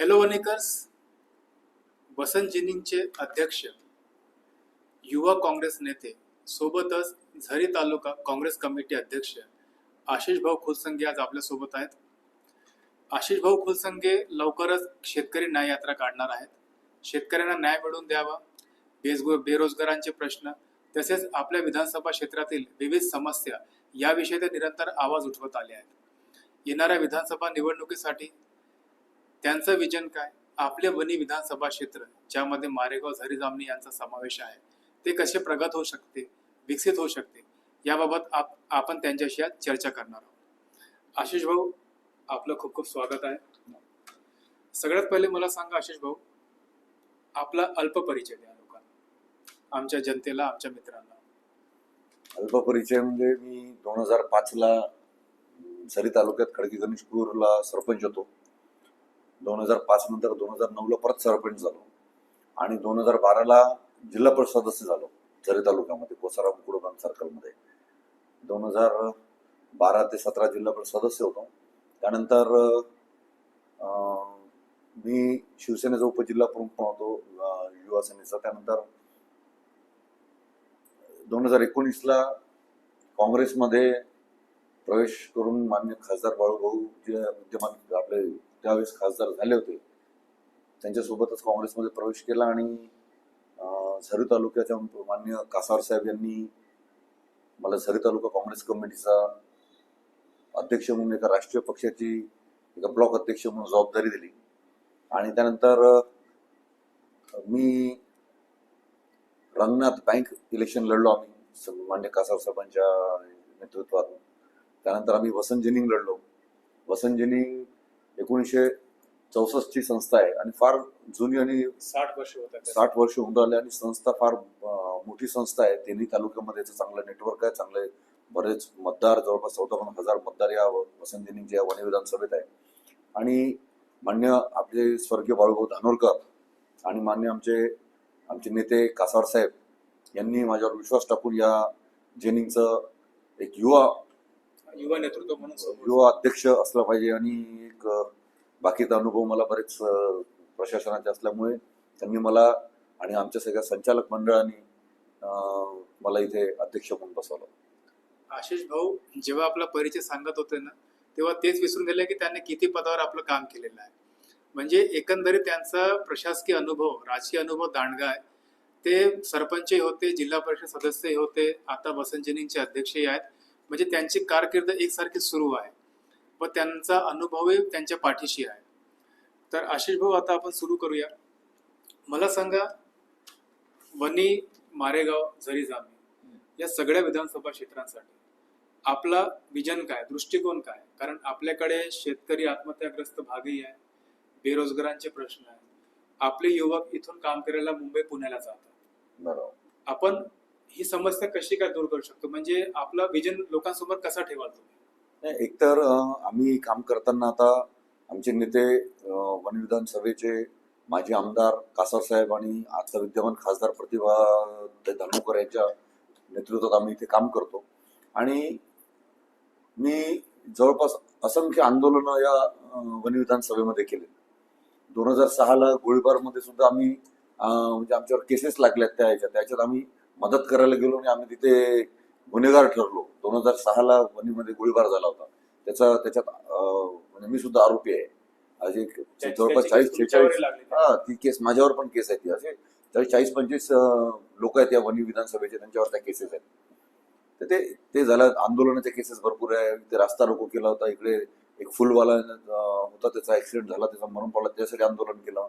Hello वनेकर्स वसंत जिनिंगचे अध्यक्ष युवा काँग्रेस नेते सोबतच झरी तालुका काँग्रेस कमिटी अध्यक्ष आशिष भाऊ खुलसंगे आज आपल्यासोबत आहेत. आशिष भाऊ खुलसंगे लवकरच शेतकरी न्याय यात्रा काढणार आहेत. शेतकऱ्यांना न्याय मिळवून द्यावा. बेजगो बेरोजगारांचे प्रश्न तसेच आपल्या विधानसभा क्षेत्रातील विविध समस्या याविषयी ते निरंतर आवाज उठवत आले आहेत. येणाऱ्या विधानसभा निवडणुकीसाठी त्यांचं विजन काय? आपले वनी विधानसभा क्षेत्र ज्यामध्ये मारेगाव झरी जामणी यांचा समावेश आहे ते कसे प्रगत होऊ शकते विकसित होऊ शकते याबाबत आप आपण त्यांच्याशी आज चर्चा करणार आहोत. आशिष भाऊ आपलं खूप खूप स्वागत आहे. सगळ्यात पहिले मला सांगा आशिष भाऊ आपला अल्प परिचय द्या लोकांना आमच्या जनतेला आमच्या मित्रांना. अल्प परिचय म्हणजे मी दोन हजार पाचला झरी तालुक्यात खडकी गणेशपूरला सरपंच होतो. दोन हजार पाच नंतर दोन हजार नऊला परत सरपंच झालो. आणि दोन हजार बाराला जिल्हा परिषद सदस्य झालो. झरे तालुक्यामध्ये कोसाराम मुकुडबान सर्कलमध्ये दोन हजार बारा ते सतरा जिल्हा परिषद सदस्य होतो. त्यानंतर मी शिवसेनेचा उपजिल्हा प्रमुख पण होतो युवा सेनेचा त्यानंतर दोन हजार एकोणीसला काँग्रेसमध्ये प्रवेश करून मान्य खासदार बाळूभाऊ जे विद्यमान आपले त्यावेळेस खासदार झाले होते त्यांच्यासोबतच काँग्रेसमध्ये प्रवेश केला आणि झरी तालुक्याच्या मान्य कासार साहेब यांनी मला झरी तालुका काँग्रेस कमिटीचा अध्यक्ष म्हणून एका राष्ट्रीय पक्षाची एका ब्लॉक अध्यक्ष म्हणून जबाबदारी दिली. आणि त्यानंतर मी रंगनाथ बँक इलेक्शन लढलो आम्ही मान्य कासार साहेबांच्या नेतृत्वात. त्यानंतर आम्ही वसंत जिनिंग लढलो. वसंत जिनिंग एकोणीसशे चौसष्टची संस्था आहे आणि फार जुनी आणि साठ वर्ष साठ वर्ष होऊन राहिले आणि संस्था फार मोठी संस्था आहे. तिन्ही तालुक्यामध्ये याचं चांगलं नेटवर्क आहे चांगले बरेच मतदार जवळपास चौदापन्न हजार मतदार या वसंत जिनिंगच्या या वनी विधानसभेत आहे. आणि मान्य आपले स्वर्गीय बाळूभाऊ धानोरकर आणि मान्य आमचे आमचे नेते कासार साहेब यांनी माझ्यावर विश्वास टाकून या जेनिंगचं एक युवा युवा नेतृत्व म्हणून युवा अध्यक्ष असला पाहिजे आणि एक बाकीचा अनुभव मला बरेच प्रशासनाचे असल्यामुळे त्यांनी मला आणि आमच्या सगळ्या संचालक मंडळाने मला इथे अध्यक्ष म्हणून बसवलं. आशिष भाऊ जेव्हा आपला परिचय सांगत होते ना तेव्हा तेच विसरून गेले की त्यांनी किती पदावर आपलं काम केलेलं आहे. म्हणजे एकंदरीत त्यांचा प्रशासकीय अनुभव राजकीय अनुभव दांडगा आहे. ते सरपंचही होते जिल्हा परिषद सदस्यही होते आता वसंत जिनिंगचे अध्यक्षही आहेत. म्हणजे त्यांची कारकीर्द एकसारखी सुरू आहे व त्यांचा अनुभवही त्यांच्या पाठीशी आहे. तर आशिष भाऊ आता आपण सुरू करूया. मला सांगा वनी मारेगाव झरी जामी या सगळ्या विधानसभा क्षेत्रांसाठी आपला विजन काय दृष्टिकोन काय? कारण आपल्याकडे शेतकरी आत्महत्याग्रस्त भागही आहे बेरोजगारांचे प्रश्न आहे आपले युवक इथून काम करायला मुंबई पुण्याला जातात. बरोबर. आपण ही समस्या कशी काय दूर करू शकतो? म्हणजे आपला विजन लोकांसमोर कसा ठेवाल तुम्ही? एकतर आम्ही काम करताना आता आमचे नेते वन विधानसभेचे माजी आमदार कासार साहेब आणि आता विद्यमान खासदार प्रतिभा धानोकर यांच्या नेतृत्वात आम्ही इथे काम करतो. आणि मी जवळपास असंख्य आंदोलनं या वन विधानसभेमध्ये केले. दोन हजार सहाला गोळीबारमध्ये सुद्धा आम्ही म्हणजे आमच्यावर केसेस लागल्यात त्या ह्याच्यात त्याच्यात आम्ही मदत करायला गेलो आणि आम्ही तिथे गुन्हेगार ठरलो. दोन हजार सहाला वणीमध्ये गोळीबार झाला होता. त्याचा त्याच्यात म्हणजे मी सुद्धा आरोपी आहे. आज एक जवळपास चाळीस लागली. हा ती केस माझ्यावर पण केस आहे ती असे चाळीस चाळीस पंचवीस लोक आहेत या वनी विधानसभेचे त्यांच्यावर त्या केसेस आहेत. तर ते ते झालं आंदोलनाच्या केसेस भरपूर आहे. ते रास्ता रोको केला होता. इकडे एक फुलवाला होता त्याचा ऍक्सिडेंट झाला त्याचा मरण पडला त्यासाठी आंदोलन केलं.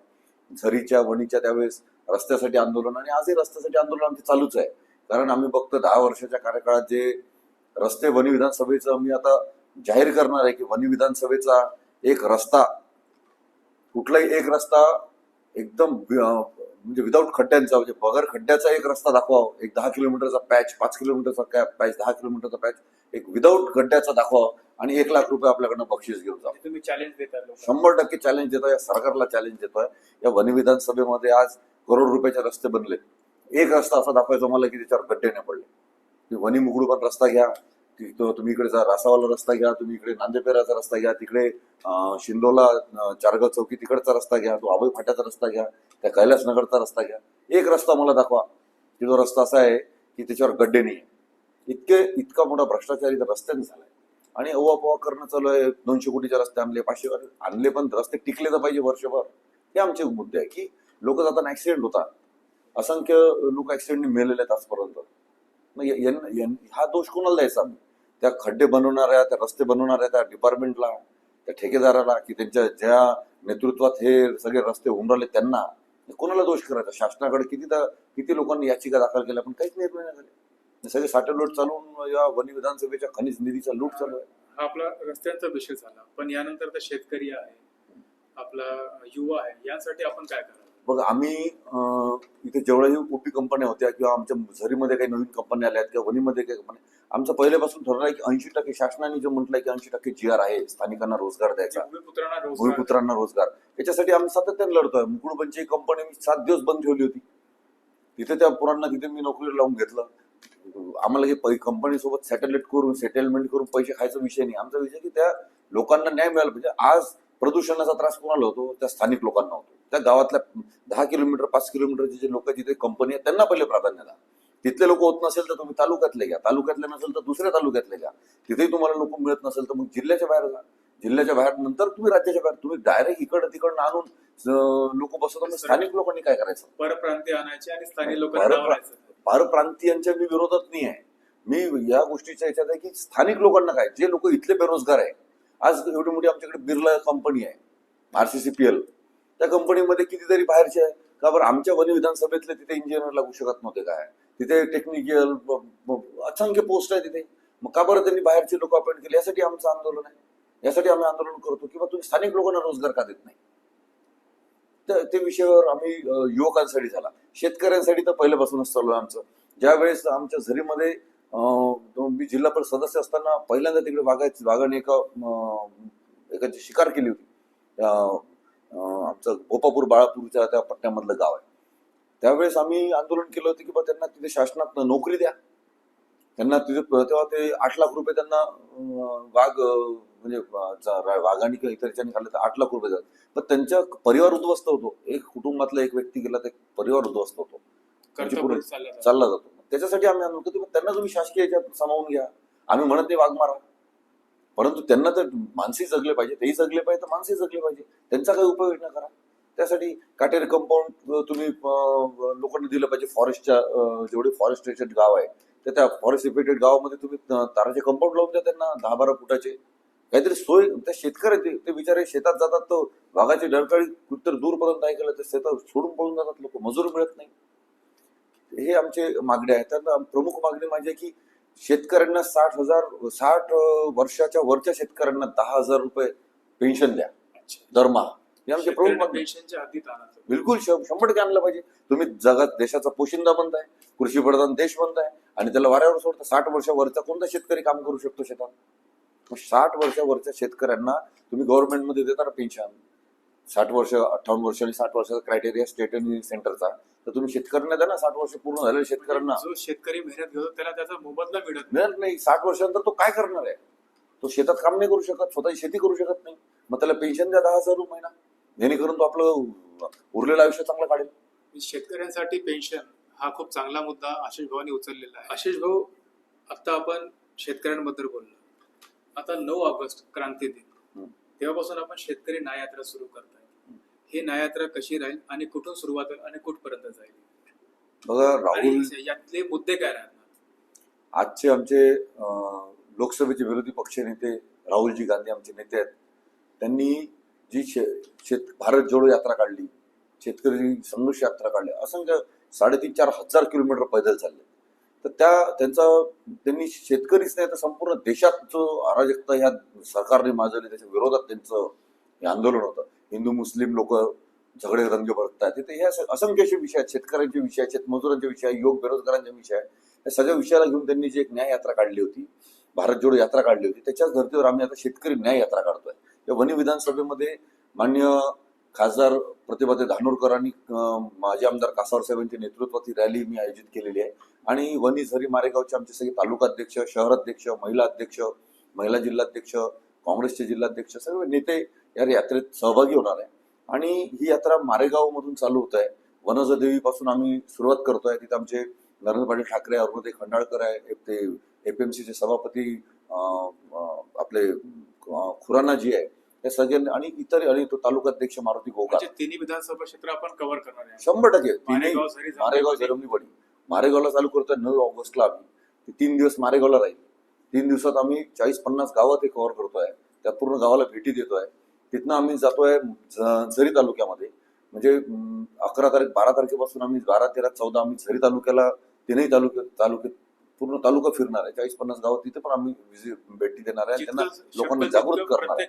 झरीच्या वणीच्या त्यावेळेस रस्त्यासाठी आंदोलन आणि आजही रस्त्यासाठी आंदोलन आमचे चालूच आहे. कारण आम्ही बघतो दहा वर्षाच्या कार्यकाळात जे रस्ते वनी विधानसभेचं मी आता जाहीर करणार आहे की वनी विधानसभेचा एक रस्ता कुठलाही एक रस्ता एकदम म्हणजे विदाऊट खड्ड्यांचा म्हणजे बगर खड्ड्याचा एक रस्ता दाखवा एक दहा किलोमीटरचा पॅच पाच किलोमीटरचा पॅच दहा किलोमीटरचा पॅच एक विदाऊट खड्ड्याचा दाखवा आणि एक लाख रुपये आपल्याकडनं बक्षीस घेऊन जा तुम्ही चॅलेंज देता शंभर टक्के चॅलेंज देतोय या सरकारला चॅलेंज देतोय. या वन विधानसभेमध्ये आज करोड रुपयाचे रस्ते बनले. एक रस्ता असा दाखवायचा मला की त्याच्यावर गड्डे नाही पडले. वनी मुकडू पण रस्ता घ्या. तुम्ही इकडे जा रासावाला रस्ता घ्या तुम्ही इकडे नांदेपेराचा रस्ता घ्या तिकडे शिंदोला चारगाव चौकी तिकडचा रस्ता घ्या तो आबई फाट्याचा रस्ता घ्या त्या कैलासनगरचा रस्ता घ्या. एक रस्ता मला दाखवा. की जो रस्ता असा आहे की त्याच्यावर गड्डे नाही इतके इतका मोठा भ्रष्टाचार इथं रस्त्याने झालाय आणि अवापवा करणं चालू आहे. दोनशे कोटीचे रस्ते आणले पाचशे आणले पण रस्ते टिकले तर पाहिजे वर्षभर. हे आमचे मुद्दे आहे की लोक जाताना ऍक्सिडेंट होतात. असंख्य लोक ऍक्सिडेंटने मेलेले आहेत आजपर्यंत. मग हा दोष कोणाला द्यायचा? आम्ही त्या खड्डे बनवणाऱ्या त्या रस्ते बनवणाऱ्या त्या डिपार्टमेंटला त्या ठेकेदाराला की त्यांच्या ज्या नेतृत्वात हे सगळे रस्ते होऊन राहिले त्यांना? कोणाला दोष करायचा? शासनाकडे किती किती लोकांनी याचिका दाखल केल्या पण काहीच निर्णय नाही झाले. सगळे साठे लोट चालून या वन विधानसभेच्या खनिज निधीचा लूट चालू आहे. हा आपला रस्त्यांचा विषय झाला. पण यानंतर तर शेतकरी आहे आपला युवा आहे यासाठी आपण काय करावं बघ आम्ही इथे जेवढ्याही ओपी कंपन्या होत्या किंवा आमच्या झरीमध्ये काही नवीन कंपन्या आल्या आहेत किंवा वणीमध्ये काही कंपन्या आमचं पहिल्यापासून ठरलं आहे की ऐंशी टक्के शासनाने जे म्हटलंय की ऐंशी टक्के जी आर आहे स्थानिकांना रोजगार द्यायचा. भूमिपुत्रांना रोजगार. याच्यासाठी आम्ही सातत्याने लढतोय. मुकुळपंची कंपनी मी सात दिवस बंद ठेवली होती. तिथे त्या पोरांना तिथे मी नोकरीला लावून घेतलं. आम्हाला काही कंपनी सोबत सॅटेलाइट करून सेटलमेंट करून पैसे खायचा विषय नाही. आमचा विषय की त्या लोकांना न्याय मिळाला पाहिजे. आज प्रदूषणाचा त्रास कोणाला होतो? त्या स्थानिक लोकांना होतो. त्या गावातल्या दहा किलोमीटर पाच किलोमीटरचे जे लोक जिथे कंपनी आहेत त्यांना पहिले प्राधान्य द्या. तिथले लोक होत नसेल तर तुम्ही तालुक्यातले घ्या. तालुक्यातले नसेल तर दुसऱ्या तालुक्यातले घ्या. तिथेही तुम्हाला लोक मिळत नसेल तर मग जिल्ह्याच्या बाहेर जा. जिल्ह्याच्या बाहेर नंतर तुम्ही राज्याच्या बाहेर तुम्ही डायरेक्ट इकडं तिकडनं आणून लोक बसवता. स्थानिक लोकांनी काय करायचं? परप्रांतीय आणायचे आणि स्थानिक लोकांना. डावलायचं परप्रांतीयांच्या मी विरोधात नाही आहे. मी या गोष्टीच्या याच्यात आहे की स्थानिक लोकांना काय? जे लोक इथले बेरोजगार आहे. आज एवढी मोठी आमच्याकडे बिर्ला कंपनी आहे. आरसीसीपीएल त्या कंपनीमध्ये कितीतरी बाहेरचे आहे. का बरं आमच्या वनी विधानसभेतले तिथे इंजिनियर लागू शकत नव्हते काय? तिथे टेक्निकल असंख्य पोस्ट आहे तिथे. मग का बरं त्यांनी बाहेरचे लोक अपॉइंट केले? यासाठी आमचं आंदोलन आहे. यासाठी आम्ही आंदोलन करतो. किंवा तुम्ही स्थानिक लोकांना रोजगार का देत नाही? तर ते विषयावर आम्ही युवकांसाठी झाला. शेतकऱ्यांसाठी तर पहिल्यापासूनच चालू आहे आमचं. ज्यावेळेस आमच्या झरीमध्ये अं, दोन- मी जिल्हा परिषद सदस्य असताना पहिल्यांदा तिकडे वागायची वाघाने एका एकाची शिकार केली होती. आमचं गोपापूर बाळापूरच्या त्या पट्ट्यामधलं गाव आहे. त्यावेळेस आम्ही आंदोलन केलं होतं की बा त्यांना तिथे शासनात नोकरी द्या. त्यांना तिथे तेव्हा ते आठ लाख रुपये त्यांना वाघ म्हणजे वाघाने किंवा इतर खाल्लं तर आठ लाख रुपये जातात पण त्यांच्या परिवार उद्ध्वस्त होतो. एक कुटुंबातला एक व्यक्ती गेला तर एक परिवार उद्ध्वस्त होतो. चाललं जातं. जातो. त्याच्यासाठी आम्ही आंदोलन करतो त्यांना तुम्ही शासकीय याच्यात सामावून घ्या. आम्ही म्हणत नाही वाघ मारा. परंतु त्यांना तर माणसे जगले पाहिजे तेही जगले पाहिजे तर माणसे जगले पाहिजे. त्यांचा काही उपाययोजना करा. त्यासाठी काटेरी कंपाऊंड तुम्ही लोकांना दिलं पाहिजे फॉरेस्टच्या जेवढे फॉरेस्टेशन गाव आहे तर त्या फॉरेस्ट इफेक्टेड गावामध्ये तुम्ही ताराचे कंपाऊंड लावून द्या त्यांना दहा बारा फुटाचे. काहीतरी सोय त्या शेतकऱ्याचे ते बिचारे शेतात जातात तर वाघाची डरकाळी कुठतर दूरपर्यंत ऐकलं तर शेतात सोडून पळून जातात लोक मजूर मिळत नाही. हे आमचे मागण्या आहेत. त्यांना प्रमुख मागणी माझी आहे की शेतकऱ्यांना साठ हजार साठ वर्षाच्या वरच्या शेतकऱ्यांना दहा हजार रुपये पेन्शन द्या. दरमहा. आमचे प्रमुख बिलकुल शंभर टक्के आणलं पाहिजे. तुम्ही जगात देशाचा पोशिंदा बनताय कृषी प्रधान देश बनताय आणि त्याला वाऱ्यावर सोडता साठ वर्षावरचा कोणता शेतकरी काम करू शकतो शेतात? साठ वर्षावरच्या शेतकऱ्यांना तुम्ही गव्हर्नमेंटमध्ये देता ना पेन्शन साठ वर्ष अठ्ठावन्न वर्ष आणि साठ वर्षाचा क्रायटेरिया स्टेट आणि सेंटरचा तर तुम्ही शेतकऱ्यांना द्या ना साठ वर्ष पूर्ण झालेल्या शेतकऱ्यांना. जो शेतकरी मेहनत घेतो त्याला त्याचा मोबदला मिळत नाही. मिळत नाही. साठ वर्षानंतर तो काय करणार आहे? तो शेतात काम नाही करू शकत स्वतःची शेती करू शकत नाही. मग त्याला पेन्शन द्या दहा हजार रुपये महिना जेणेकरून तो आपलं उरलेलं आयुष्य चांगलं काढेल. शेतकऱ्यांसाठी पेन्शन हा खूप चांगला मुद्दा आशिष भाऊनी उचललेला आहे. आशिष भाऊ आता आपण शेतकऱ्यांबद्दल बोललो. आता नऊ ऑगस्ट क्रांती दिन. तेव्हापासून आपण शेतकरी न्याययात्रा सुरू करताय. ही न्याययात्रा कशी राहील आणि कुठून सुरुवात होईल आणि कुठपर्यंत जाईल? बघा आणि राहुल यातले मुद्दे काय राहणार? आजचे आमचे अं, लोकसभेचे विरोधी पक्षनेते राहुलजी गांधी आमचे नेते आहेत. त्यांनी जी शे शेत भारत जोडो यात्रा काढली शेतकरी संघर्ष यात्रा काढली असंख्य साडेतीन चार हजार किलोमीटर पैदल चालले. तर त्या त्यांचा त्यांनी शेतकरीच नाही तर संपूर्ण देशात जो अराजकता ह्या सरकारने माजवली त्याच्या विरोधात त्यांचं हे आंदोलन होतं. हिंदू मुस्लिम लोक झगडे रंग भरतात. तिथे हे असं- असंख्य असे विषय आहेत. शेतकऱ्यांचे विषय आहेत शेतमजुरांचे विषय आहे योग बेरोजगारांचे विषय आहे या सगळ्या विषयाला घेऊन त्यांनी जी एक न्याय यात्रा काढली होती भारत जोडो यात्रा काढली होती त्याच्याच धर्तीवर आम्ही आता शेतकरी न्याय यात्रा काढतोय. या वनी विधानसभेमध्ये मान्य खासदार प्रतिभाते धानोरकर आणि माजी आमदार कासार साहेबांच्या नेतृत्वात ही रॅली मी आयोजित केलेली आहे. आणि वनी झरी मारेगावचे आमचे सगळे तालुकाध्यक्ष शहराध्यक्ष महिला अध्यक्ष महिला जिल्हाध्यक्ष काँग्रेसचे जिल्हाध्यक्ष सर्व नेते या यात्रेत सहभागी होणार आहे. आणि ही यात्रा मारेगाव मधून चालू होत आहे. वनज देवीपासून आम्ही सुरुवात करतोय तिथे आमचे नरेंद्र पाटील ठाकरे अरुणोदय खंडाळकर आहे. ते एपीएमसीचे सभापती आपले खुरानाजी आहे. हे सगळे आणि इतर आणि तो तालुकाध्यक्ष मारुती गोगार म्हणजे तिन्ही विधानसभा क्षेत्र आपण कव्हर करणार आहे. शंभर टक्के. तिन्ही मारेगाव झरी मारेगाव जामखेड. जरमली मारेगावला चालू करतोय नऊ ऑगस्टला आम्ही. तीन दिवस मारेगावला राहील. तीन दिवसात आम्ही चाळीस पन्नास गावात हे कव्हर करतोय. त्या पूर्ण गावाला भेटी देतोय. तिथनं आम्ही जातोय झरी तालुक्यामध्ये. म्हणजे अकरा तारीख बारा तारखेपासून आम्ही बारा तेरा चौदा आम्ही झरी तालुक्याला तीनही तालुक्यात तालुक्यात पूर्ण तालुका फिरणार आहे. चाळीस पन्नास गावात तिथे पण आम्ही भेटी देणार आहे. त्यांना लोकांना जागृत करणार आहे.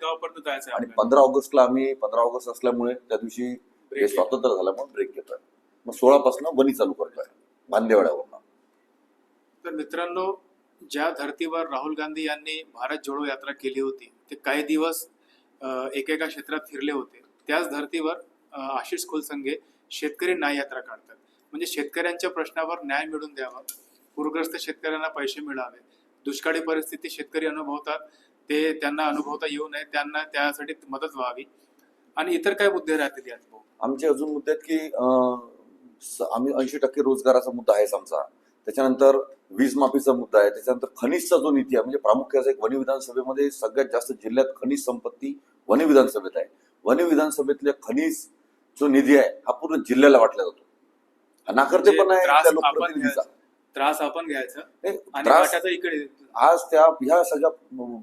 आणि. पंधरा ऑगस्टला आम्ही पंधरा ऑगस्ट असल्यामुळे त्या दिवशी हे. स्वातंत्र्य झाल्यामुळे ब्रेक घेतोय. मग सोळा पासून वनी चालू करतोय बांदेवाड्यावरनं तर मित्रांनो ज्या धर्तीवर राहुल गांधी यांनी भारत जोडो यात्रा केली होती ते काही दिवस एकेका क्षेत्रात फिरले होते. त्याच धर्तीवर अ, आशिष कुलसंगे शेतकरी न्याय यात्रा काढतात. म्हणजे शेतकऱ्यांच्या प्रश्नावर न्याय मिळवून द्यावा पूरग्रस्त शेतकऱ्यांना पैसे मिळावे. दुष्काळी परिस्थिती शेतकरी अनुभवतात ते त्यांना अनुभवता येऊ नये त्यांना त्यासाठी मदत व्हावी. आणि इतर काय मुद्दे राहतील यात भाऊ? आमचे अजून मुद्दे आहेत की आम्ही ऐंशी टक्के रोजगाराचा मुद्दा आहेच आमचा. त्याच्यानंतर वीज माफीचा मुद्दा आहे. त्याच्यानंतर खनिजचा जो नीती आहे म्हणजे प्रामुख्याचा एक वनी विधानसभेमध्ये सगळ्यात जास्त जिल्ह्यात खनिज संपत्ती वनी विधानसभेत आहे. वनी विधानसभेतल्या खनिज जो निधी आहे हा पूर्ण जिल्ह्याला वाटला जातो. हा नाकर्ते पण म्हणजे आहे त्रास त्या आपण लोकप्रतिनिधीचा घ्यायचा आज त्या ह्या सगळ्या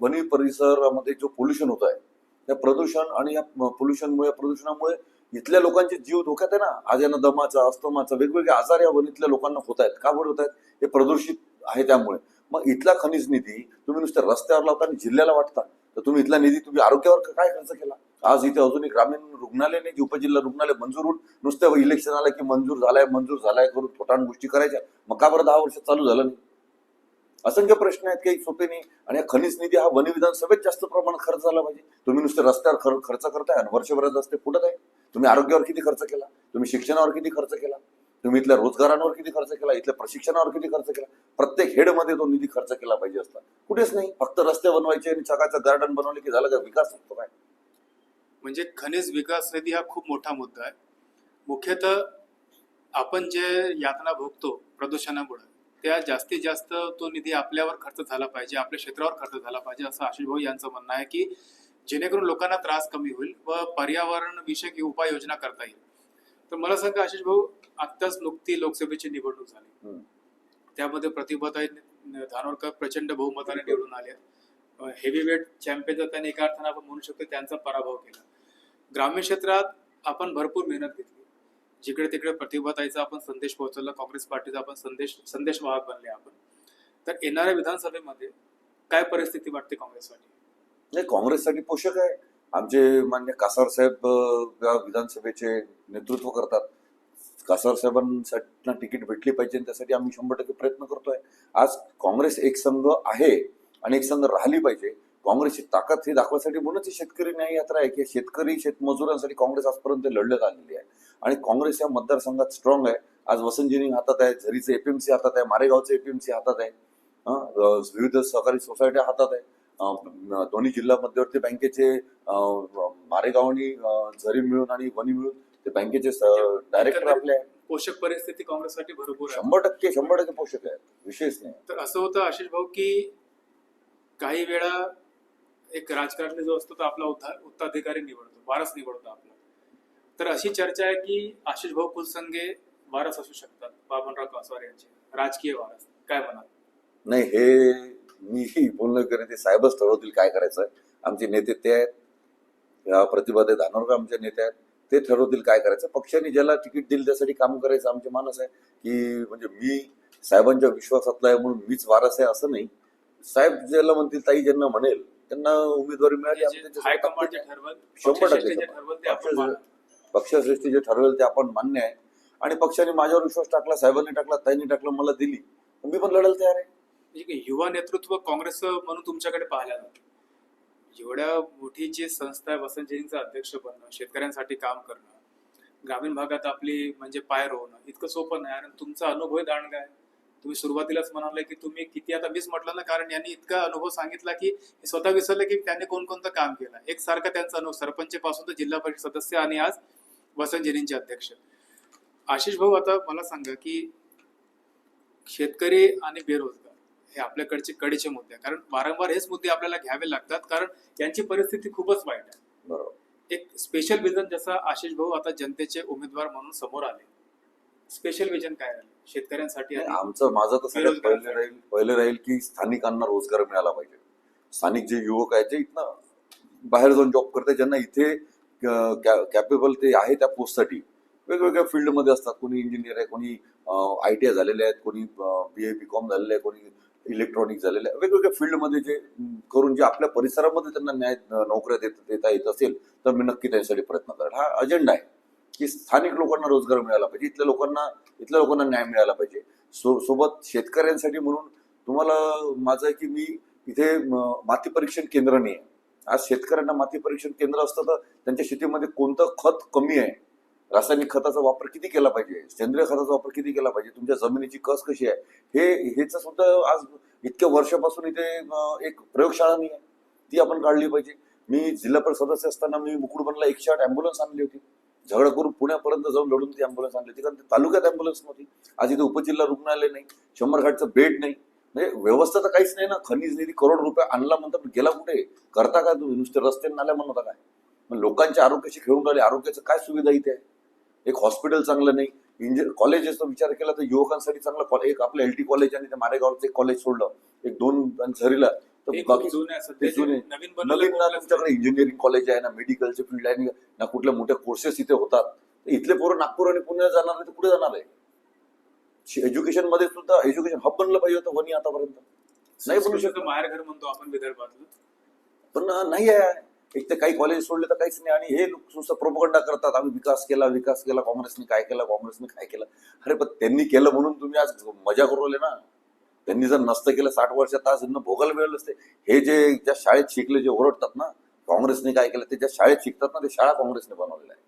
वनी परिसरामध्ये जो पोल्युशन होत आहे त्या प्रदूषण आणि या पोल्युशनमुळे प्रदूषणामुळे इथल्या लोकांचे जीव धोक्यात आहे ना. आज यांना दमाचा अस्तमाचा वेगवेगळे आजार या वनीतल्या लोकांना होत आहेत. का बरं होत आहेत? हे प्रदूषित आहे त्यामुळे. मग इथला खनिज निधी तुम्ही नुसत्या रस्त्यावर लावता आणि जिल्ह्याला वाटता. तर तुम्ही इथला निधी तुम्ही आरोग्यावर काय खर्च केला? आज इथे अजून एक ग्रामीण रुग्णालय नाही की उपजिल्हा रुग्णालय मंजूर होऊन नुसतं इलेक्शन आलं की मंजूर झालाय मंजूर झालाय करून थोटाण गोष्टी करायच्या. मग का बरं दहा वर्ष चालू झालं नाही? असंख्य प्रश्न आहेत काही सोपे नाही. आणि खनिज निधी हा वन विधानसभेत जास्त प्रमाणात खर्च झाला पाहिजे. तुम्ही नुसते रस्त्यावर खर्च करताय आणि वर्षभरात रस्ते फुटत आहे तुम्ही आरोग्यावर किती खर्च केला? तुम्ही शिक्षणावर किती खर्च केला? तुम्ही इथल्या रोजगारांवर किती खर्च केला इथल्या प्रशिक्षणावर किती खर्च केला? प्रत्येक हेडमध्ये तो निधी खर्च केला पाहिजे असता. कुठेच नाही. फक्त रस्ते बनवायचे आणि चकाचं गार्डन बनवले की झालं का विकास होतो काय? म्हणजे खनिज विकास निधी हा खूप मोठा मुद्दा आहे. मुख्यतः आपण जे यातना भोगतो प्रदूषणामुळे त्या जास्तीत जास्त तो निधी आपल्यावर खर्च झाला पाहिजे आपल्या क्षेत्रावर खर्च झाला पाहिजे असं आशिष भाऊ यांचं म्हणणं आहे की जेणेकरून लोकांना त्रास कमी होईल व पर्यावरण विषयक उपाययोजना करता येईल. तर मला सांगा आशिष भाऊ आत्ताच नुकती लोकसभेची निवडणूक झाली. त्यामध्ये प्रतिभाताई धानोरकर प्रचंड बहुमताने निवडून आले. हेवी वेट चॅम्पियनचा त्यांनी एका अर्थानं आपण म्हणू शकतो त्यांचा पराभव केला. ग्रामीण क्षेत्रात आपण भरपूर मेहनत घेतली. जिकडे तिकडे प्रतिभाताईचा आपण संदेश पोहोचवला काँग्रेस पार्टीचा आपण संदेश संदेश वाहक बनले आपण. तर येणाऱ्या विधानसभेमध्ये काय परिस्थिती वाटते काँग्रेससाठी नाही काँग्रेससाठी पोषक आहे. आमचे मान्य कासार साहेब विधानसभेचे नेतृत्व करतात. कासार साहेबांसाठी तिकीट भेटली पाहिजे त्यासाठी आम्ही शंभर टक्के प्रयत्न करतोय. आज काँग्रेस एक संघ आहे आणि एक संघ राहिली पाहिजे. काँग्रेसची ताकद हे दाखवण्यासाठी म्हणूनच ही शेतकरी न्याय यात्रा आहे की शेतकरी शेतमजुरांसाठी काँग्रेस आजपर्यंत लढण्यात आलेली आहे. आणि काँग्रेस या मतदारसंघात स्ट्रॉंग आहे. आज वसंत हातात आहे झरीचं एपीएमसी हातात आहे मारेगावचं एपीएमसी हातात आहे. विविध सहकारी सोसायट्या हातात आहे. दोन्ही जिल्हा मध्यवर्ती बँकेचे मारेगाव आणि झरी मिळून आणि वनी मिळून ते बँकेचे डायरेक्टर आपले. आहे. पोषक परिस्थिती काँग्रेससाठी भरपूर आहे. शंभर टक्के शंभर टक्के पोषक आहे. विशेष नाही. तर असं होतं आशिष भाऊ की काही वेळा एक राजकारणी जो असतो तो आपला उत्ता उत्तराधिकारी निवडतो वारस निवडतो आपला. तर अशी चर्चा आहे की आशिष भाऊ कुलसंगे वारस असू शकतात बाबनराव कासवार यांचे. राजकीय वारस. काय म्हणा नाही हे मी बोलणं करेन ते साहेबच ठरवतील काय करायचं. आमचे नेते ते आहेत. या प्रतिभाताई धानोरकर आमचे नेते आहेत. ते ठरवतील काय करायचं. पक्षाने ज्याला तिकीट दिलं त्यासाठी काम करायचं आमचे मानस आहे की म्हणजे मी साहेबांच्या विश्वासातला आहे म्हणून मीच वारस आहे असं नाही. साहेब ज्याला म्हणतील ताई ज्यांना म्हणेल त्यांना उमेदवारी मिळाली आम्ही त्यांच्यासोबत हायकमांड जे ठरवल शंभर टक्के पक्षश्रेष्ठी जे ठरवल ते आपण माना. पक्षश्रेष्ठी जे ठरवेल ते आपण मान्य आहे. आणि पक्षाने माझ्यावर विश्वास टाकला साहेबांनी टाकला ताईंनी टाकला मला दिली. मी पण लढायला तयार आहे. म्हणजे युवा नेतृत्व काँग्रेस म्हणून तुमच्याकडे पाहायला जातं एवढ्या मोठीची संस्था आहे वसंतजींचं अध्यक्ष बनणं शेतकऱ्यांसाठी काम करणं ग्रामीण भागात आपली म्हणजे पाय रोवणं इतकं सोपं नाही. आणि तुमचा अनुभव दांडगा आहे. तुम्ही सुरुवातीलाच म्हणाले की तुम्ही किती आता मीच म्हटलं ना कारण यांनी इतका अनुभव सांगितला की स्वतः विसरले की त्यांनी कोणकोणतं काम केलं. एक सारखा त्यांचा अनुभव सरपंच पासून तर जिल्हा परिषद सदस्य आणि आज वसंतजींचे अध्यक्ष. आशिष भाऊ आता मला सांगा की शेतकरी आणि बेरोजगार हे आपल्याकडचे कडेचे मुद्दे कारण वारंवार हेच मुद्दे आपल्याला घ्यावे लागतात कारण यांची परिस्थिती खूपच वाईट आहे. बरोबर. एक स्पेशल विजन जसा आशिष भाऊ आता जनतेचे उमेदवार म्हणून समोर आले. स्पेशल विजन काय राहील शेतकऱ्यांसाठी आमचं माझं बेरोजगार पहिले राहील पहिले राहील की स्थानिकांना रोजगार मिळाला पाहिजे. स्थानिक जे युवक आहेत जे इथनं बाहेर जाऊन जॉब करते ज्यांना इथे कॅपेबल ते आहे त्या पोस्टसाठी वेगवेगळ्या फील्डमध्ये असतात. कोणी इंजिनियर आहे कोणी आय टी आय झालेले आहेत कोणी बी ए बी कॉम झालेले आहे कोणी इलेक्ट्रॉनिक झालेल्या आहे वेगवेगळ्या फील्डमध्ये जे करून जे आपल्या परिसरामध्ये त्यांना न्याय नोकऱ्या देत देता येत असेल तर मी नक्की त्यांच्यासाठी प्रयत्न करेल हा अजेंडा आहे की स्थानिक लोकांना रोजगार मिळाला पाहिजे इथल्या लोकांना इथल्या लोकांना न्याय मिळाला पाहिजे. सो सोबत शेतकऱ्यांसाठी म्हणून तुम्हाला माझं आहे की मी इथे माती परीक्षण केंद्र नाही आहे आज शेतकऱ्यांना माती परीक्षण केंद्र असतं तर त्यांच्या शेतीमध्ये कोणतं खत कमी आहे रासायनिक खताचा वापर किती केला पाहिजे? सेंद्रिय खताचा वापर किती केला पाहिजे? तुमच्या जमिनीची कस कशी आहे? हे ह्याचं सुद्धा आज इतक्या वर्षापासून इथे एक प्रयोगशाळा नाही आहे. ती आपण काढली पाहिजे. मी जिल्हा परिषद सदस्य असताना मी मुकुडबनला एकशे आठ अँब्युलन्स आणली होती. झगडा करून पुण्यापर्यंत जाऊन लढून ती अँब्युलन्स आणली होती. कारण तालुक्यात अँब्युलन्स नव्हती. आज इथे उपजिल्हा रुग्णालय नाही. शंभर घाटचं बेड नाही. म्हणजे व्यवस्था तर काहीच नाही ना. खनिज निधी करोड रुपये आणला म्हणतात. पण गेला कुठे? करता काय तुम्ही? नुसते रस्ते नाल्या म्हणता काय? मग लोकांच्या आरोग्याशी खेळून राहिले. आरोग्याचं काय सुविधा इथे आहे? एक हॉस्पिटल चांगलं नाही. इंजि कॉलेजेसचा विचार केला तर युवकांसाठी चांगलं कॉलेज एक आपलं एल टी कॉलेज आणि त्या मारेगावचं एक कॉलेज सोडलं. एक दोन झरीला. नवीन ना तुमच्याकडे इंजिनिअरिंग कॉलेज आहे ना मेडिकलचे फील्ड आहे ना- कुठल्या मोठ्या कोर्सेस इथे होतात. इथले पोरं नागपूर आणि पुण्याला जाणार नाही तर कुठे जाणार आहे? एज्युकेशनमध्ये सुद्धा एज्युकेशन हब बनलं पाहिजे होतं वनी आतापर्यंत. नाही बनू शकत माहेर घर म्हणतो आपण विदर्भातलं. पण नाही आहे. एक तर काही कॉलेज सोडले तर काहीच नाही आणि हे लोक नुसतं प्रोपगंडा करतात आम्ही विकास केला विकास केला काँग्रेसने काय केला काँग्रेसने काय केलं. अरे पण त्यांनी केलं म्हणून तुम्ही आज मजा करू ना. त्यांनी जर नसतं केलं साठ वर्षात आज यांना भोगायला मिळालं असते. हे जे ज्या शाळेत शिकले जे ओरडतात ना काँग्रेसने काय केलं ते ज्या शाळेत शिकतात ना ते शाळा काँग्रेसने बनवलेल्या आहे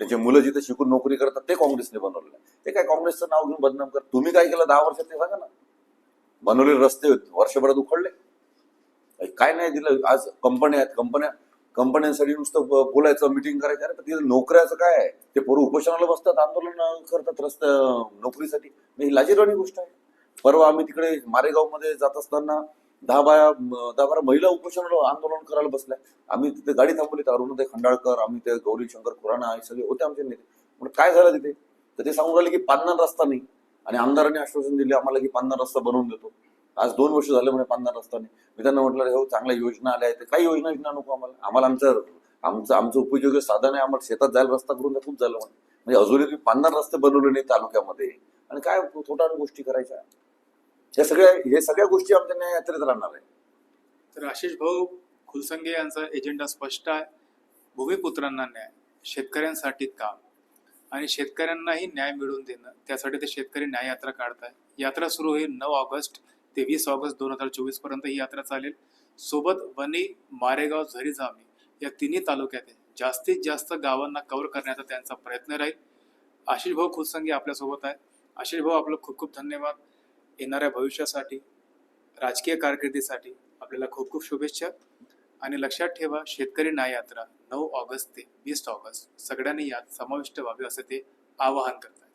त्याचे मुलं जिथे शिकून नोकरी करतात ते काँग्रेसने बनवलेलं आहे. ते काय काँग्रेसचं नाव घेऊन बदनाम कर तुम्ही काय केलं दहा वर्षात ते सांगा ना. बनवलेले रस्ते वर्षभरात उखडले. काय नाही दिलं. आज कंपन्या आहेत कंपन्या कंपन्यांसाठी नुसतं बोलायचं मिटिंग करायचं अरे तिथे नोकऱ्याचं काय आहे? ते पोरं उपोषणाला बसतात आंदोलन करतात रस्त्या नोकरीसाठी. ही लाजीरवाणी गोष्ट आहे. परवा आम्ही तिकडे मारेगावमध्ये जात असताना दहा बाया दहा बारा महिला उपोषणाला आंदोलन करायला बसल्या. आम्ही तिथे गाडी थांबवली तर अरुणोदय खंडाळकर आम्ही ते गौरी शंकर खुराणा हे सगळे होते आमचे नेते. म्हणून काय झालं तिथे? तर ते सांगून राहिले की पांढरा रस्ता नाही. आणि आमदारांनी आश्वासन दिले आम्हाला की पांढरा रस्ता बनवून देतो. आज दोन वर्ष झाले म्हणे पांढरा रस्ता मी त्यांना म्हटलं हो चांगल्या योजना आल्या आहेत. काही योजना योजना नको आम्हाला. आम्हाला आमचं आमचं आमचं उपयोगी साधन आहे. आम्हाला शेतात जायला रस्ता करून खूप झालं म्हणे. म्हणजे अजूनही तुम्ही पांढरा रस्ते बनवले नाही तालुक्यामध्ये. आणि काय थोड्या गोष्टी करायच्या? या सगळ्या हे सगळ्या गोष्टी आमच्या न्याय यात्रेत राहणार आहे तर आशिष भाऊ खुलसंगे यांचा एजेंडा स्पष्ट आहे. भूमिपुत्रांना न्याय शेतकऱ्यांसाठी काम. आणि शेतकऱ्यांनाही न्याय मिळवून देणं त्यासाठी ते शेतकरी न्याय यात्रा काढताय यात्रा सुरू होईल नऊ ऑगस्ट. ते वीस ऑगस्ट दोन हजार चोवीसपर्यंत ही यात्रा चालेल. सोबत वणी मारेगाव झरी जामी या तिन्ही तालुक्यात जास्तीत जास्त गावांना कव्हर करण्याचा त्यांचा प्रयत्न राहील. आशिष भाऊ खुदसंगी आपल्यासोबत आहे आशिष भाऊ आपलं खूप खूप धन्यवाद. येणाऱ्या भविष्यासाठी राजकीय कारकिर्दीसाठी आपल्याला खूप खूप शुभेच्छा. आणि लक्षात ठेवा शेतकरी न्याय यात्रा नऊ ऑगस्ट ते वीस ऑगस्ट सगळ्यांनी यात समाविष्ट व्हावे असे ते आवाहन करतात